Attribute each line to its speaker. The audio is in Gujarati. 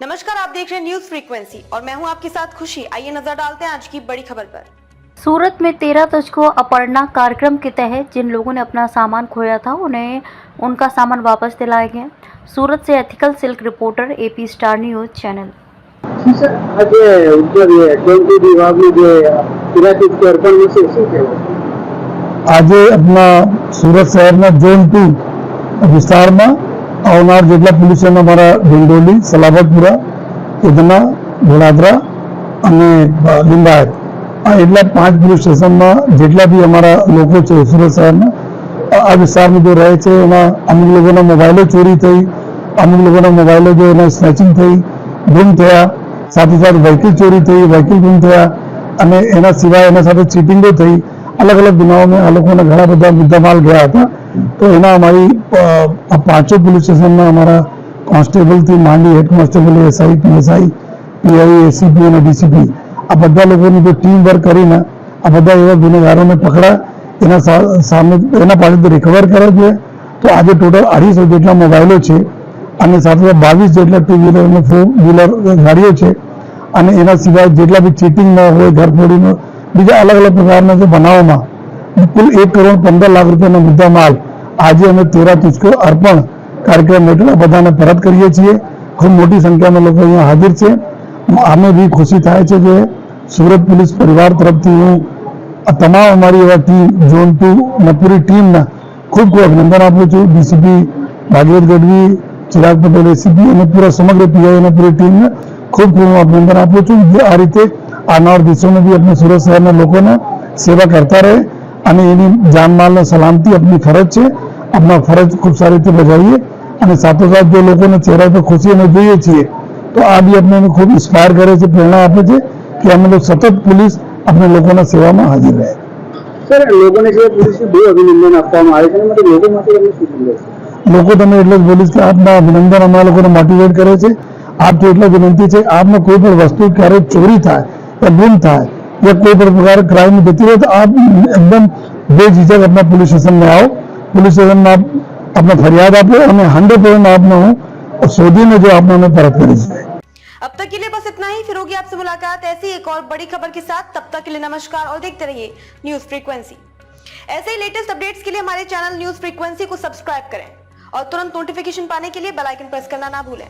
Speaker 1: नमस्कार आप देख रहे हैं न्यूज फ्रीक्वेंसी और मैं हूं आपके साथ खुशी आइए नजर डालते हैं आज की बड़ी खबर पर
Speaker 2: सूरत में तेरह तुझको अपहरणा कार्यक्रम के तहत जिन लोगों ने अपना सामान खोया था उन्हें उनका सामान वापस दिलाया गया सूरत से ethical silk reporter AP star news channel
Speaker 3: sir આજે ઉદ્યોગ એજન્સી વિભાગનું જે પિરાટિક અર્પણ વિશે શું કહેવું
Speaker 4: આજે આપણા સુરત શહેરના ઝોન ટુ વિસ્તારમાં આવનાર જેટલા પોલીસ સ્ટેશન અમારા ડિંડોલી સલાબતપુરા, કેદના ઘોડાદરા અને લિંબાયત. આ એટલા પાંચ પોલીસ સ્ટેશનમાં જેટલા બી અમારા લોકો છે, સુરત શહેરના આ વિસ્તારમાં જો રહે છે, એમાં અમુક લોકોના મોબાઈલો ચોરી થઈ, અમુક લોકોના મોબાઈલો જો એના સ્નેચિંગ થઈ, ગુમ થયા, સાથે સાથે વ્હીકલ ચોરી થઈ, વ્હીકલ ગુમ થયા, અને એના સિવાય એના સાથે ચીટિંગો થઈ અલગ અલગ ગુનાઓમાં આ લોકોના ઘણા બધા મુદ્દામાલ ગયા હતા. તો એના અમારી આ પાંચો પોલીસ સ્ટેશનના અમારા કોન્સ્ટેબલથી માંડી head constable SI PSI PI ACP અને ડીસીપી આ બધા લોકોની જો ટીમ વર્ક કરીને, આ બધા એવા ગુનેગારોને પકડા, એના સામે, એના પાસેથી રિકવર કરે છે. તો આજે ટોટલ અઢીસો જેટલા મોબાઈલો છે અને સાથે બાવીસ જેટલા ટુ વ્હીલર અને ફોર વ્હીલર ગાડીઓ છે. અને એના સિવાય જેટલા બી ચીટિંગના હોય, ઘરફોડીનો, બીજા અલગ અલગ પ્રકારના જે બનાવોમાં કુલ એક કરોડ પંદર લાખ રૂપિયાનો મુદ્દા માલ આજે અમે તેરા તુચકો અર્પણ કાર્યક્રમ હેઠળ બધાને પરત કરીએ છીએ. ખૂબ મોટી સંખ્યામાં લોકો અહીંયા હાજર છે. અમે બી ખુશી થાય છે કે સુરત પોલીસ પરિવાર તરફથી હું તમામ અમારી એવા ટીમ, ઝોન ટુ અને પૂરી ટીમના ખૂબ ખૂબ અભિનંદન આપું છું. ડીસીપી ભાગીરથ ગઢવી, ચિરાગ પટેલ, એસીપી અને પૂરા સમગ્ર પીઆઈ અને પૂરી ટીમને ખૂબ ખૂબ હું અભિનંદન આપું છું. જે આ રીતે આવનાર દિવસોમાં બી આપણે સુરત શહેરના લોકોને સેવા કરતા રહે. અને એની જાનમાલને સલામતી આપની ફરજ છે. આપણા ફરજ ખૂબ સારી રીતે બજાવીએ અને સાથોસાથ જો લોકોને ચહેરા પર ખુશી અમે જોઈએ છીએ તો આ બી આપણને ખૂબ ઇન્સ્પાયર કરે છે પ્રેરણા આપે છે કે અમે લોકો સતત પોલીસ આપણે લોકોના સેવામાં હાજર રહે.
Speaker 3: સર લોકોને જે પોલીસને અભિનંદન આપવામાં આવે છે લોકો માટે
Speaker 4: લોકો તમે એટલે જ બોલીશ કે આપના અભિનંદન અમારા લોકોને મોટિવેટ કરે છે. આપથી એટલે વિનંતી છે આપને કોઈ પણ વસ્તુ ક્યારેય ચોરી થાય કે ગુમ થાય या कोई प्रकार क्राइम देती है तो आप एकदम बेझिझक अपना पुलिस स्टेशन में आओ। पुलिस स्टेशन में आप अपना फरियाद आप हमें हंड्रेड परसेंट आप में हूँ और सऊदी में जो आपने हमें परत करी है
Speaker 1: अब तक के लिए बस इतना ही, फिर होगी आपसे मुलाकात। ऐसी एक और बड़ी खबर के साथ, तब तक के लिए नमस्कार और देखते रहिए न्यूज़ फ्रीक्वेंसी ऐसे ही लेटेस्ट अपडेट्स के लिए हमारे चैनल न्यूज़ फ्रीक्वेंसी को सब्सक्राइब करें और तुरंत नोटिफिकेशन पाने के लिए बेल आइकन प्रेस करना ना भूलें।